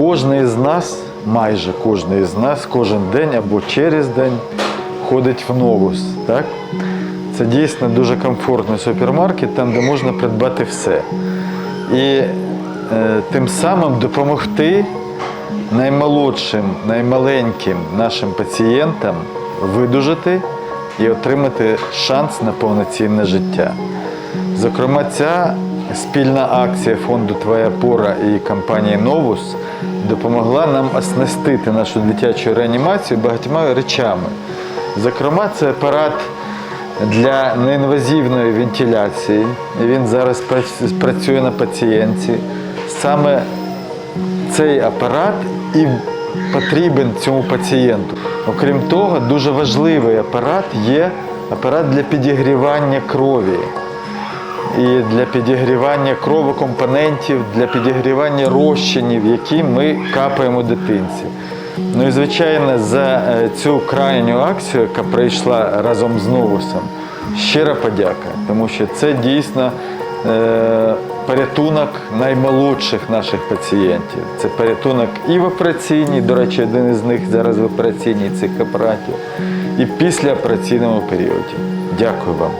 Кожен з нас, майже кожен з нас, кожен день або через день ходить в новус. Так? Це дійсно дуже комфортний супермаркет, там, де можна придбати все. І е, тим самим допомогти наймолодшим, наймаленьким нашим пацієнтам видужити і отримати шанс на повноцінне життя. Зокрема, ця спільна акція фонду Твоя пора і компанії Новус допомогла нам оснастити нашу дитячу реанімацію багатьма речами. Зокрема, це апарат для неінвазивної вентиляції. Він зараз працює на пацієнті. Саме цей апарат і потрібен цьому пацієнту. Окрім того, дуже важливий апарат є апарат для підігрівання крові. І для підігрівання кровокомпонентів, для підігрівання розчинів, які ми капаємо дитинці. Ну і звичайно, за е, цю крайню акцію, яка прийшла разом з Новусом, щира подяка, тому що це дійсно е, порятунок наймолодших наших пацієнтів. Це порятунок і в операційній, до речі, один із них зараз в операційній цих апаратів, і в післяопераційному періоді. Дякую вам.